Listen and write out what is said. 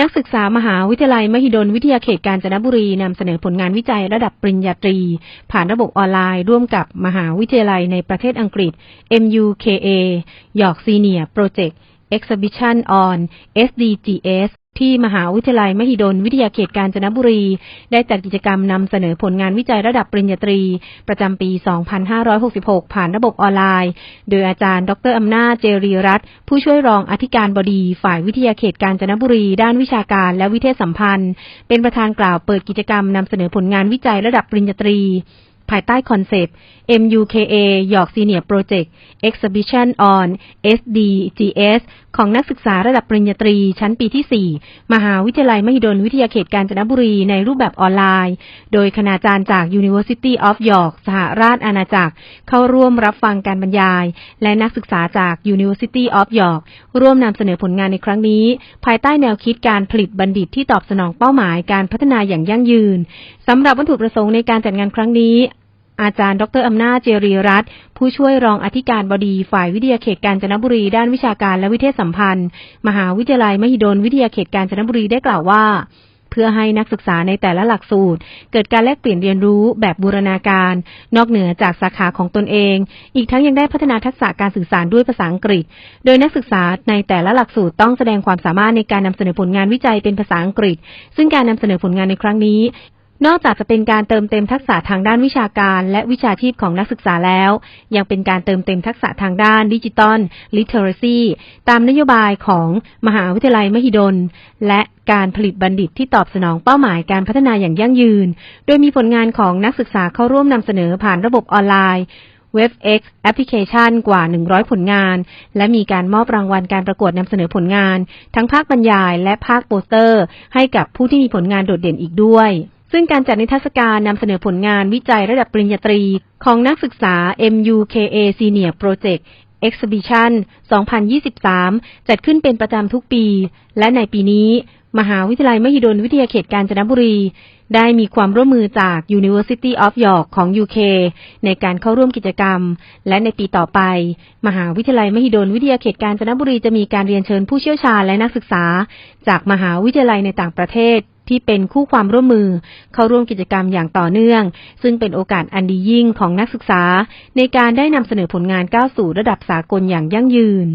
นักศึกษามหาวิทยาลัยมหิดลวิทยาเขตกาญจนบุรีนำเสนอผลงานวิจัยระดับปริญญาตรี ผ่านระบบออนไลน์ ร่วมกับมหาวิทยาลัยในประเทศอังกฤษ MUKA ยอกซีเนียโปรเจกต์ Exhibition on SDGs ที่มหาวิทยาลัยมหิดลวิทยาเขตกาญจนบุรี ได้จัดกิจกรรมนำเสนอผลงานวิจัยระดับปริญญาตรี ประจำปี 2566 ผ่านระบบออนไลน์ โดยอาจารย์ ดรอำนาจเจรีรัตน์ผู้ช่วยรองอธิการบดี ฝ่ายวิทยาเขตกาญจนบุรี ด้านวิชาการและวิเทศสัมพันธ์ เป็นประธานกล่าวเปิดกิจกรรมนำเสนอผลงานวิจัยระดับปริญญาตรีภายใต้คอนเซปต์ MUKA York Senior Project Exhibition on SDGs ของนักศึกษาระดับปริญญาตรีชั้นปีที่ 4 มหาวิทยาลัยมหิดลวิทยาเขตกาญจนบุรีในรูปแบบออนไลน์ โดยคณาจารย์จาก University of York สหราชอาณาจักร เข้าร่วมรับฟังการบรรยาย และนักศึกษาจาก University of York ร่วมนำเสนอผลงานในครั้งนี้ ภายใต้แนวคิดการผลิตบัณฑิตที่ตอบสนองเป้าหมายการพัฒนาอย่างยั่งยืนสำหรับวัตถุประสงค์ในการจัดงานครั้งนี้ อาจารย์ ดรอำนาจเจรีรัตน์ผู้ช่วยรองอธิการบดีฝ่ายวิทยาเขตกาญจนบุรีด้านวิชาการและวิเทศสัมพันธ์ มหาวิทยาลัยมหิดลวิทยาเขตกาญจนบุรีได้กล่าวว่า เพื่อให้นักศึกษาในแต่ละหลักสูตร เกิดการแลกเปลี่ยนเรียนรู้แบบบูรณาการ นอกเหนือจากสาขาของตนเอง อีกทั้งยังได้พัฒนาทักษะการสื่อสารด้วยภาษาอังกฤษ โดยนักศึกษาในแต่ละหลักสูตรต้องแสดงความสามารถในการนำเสนอผลงานวิจัยเป็นภาษาอังกฤษ ซึ่งการนำเสนอผลงานในครั้งนี้ นอกจากจะเป็นการเติมเต็มทักษะทางด้านวิชาการและวิชาชีพของนักศึกษาแล้ว ยังเป็นการเติมเต็มทักษะทางด้านดิจิตอลลิเทอเรซีตามนโยบายของมหาวิทยาลัยมหิดล และการผลิตบัณฑิตที่ตอบสนองเป้าหมายการพัฒนาอย่างยั่งยืน โดยมีผลงานของนักศึกษาเข้าร่วมนำเสนอผ่านระบบออนไลน์ WebEx แอปพลิเคชันกว่า 100 ผลงาน และมีการมอบรางวัลการประกวดนำเสนอผลงาน ทั้งภาคบรรยายและภาคโปสเตอร์ ให้กับผู้ที่มีผลงานโดดเด่นอีกด้วย ซึ่งการจัดนิทรรศการนำเสนอผลงานวิจัยระดับปริญญาตรี ของนักศึกษา MUKA Senior Project Exhibition 2023 จัดขึ้นเป็นประจำทุกปี และในปีนี้ มหาวิทยาลัยมหิดลวิทยาเขตกาญจนบุรี ได้มีความร่วมมือจาก University of York ของ UK ในการเข้าร่วมกิจกรรม และในปีต่อไป มหาวิทยาลัยมหิดลวิทยาเขตกาญจนบุรีจะมีการเรียนเชิญผู้เชี่ยวชาญและนักศึกษา จากมหาวิทยาลัยในต่างประเทศ ที่เป็นคู่ความร่วมมือ เข้าร่วมกิจกรรมอย่างต่อเนื่อง ซึ่งเป็นโอกาสอันดียิ่งของนักศึกษา ในการได้นำเสนอผลงานก้าวสู่ระดับสากลอย่างยั่งยืน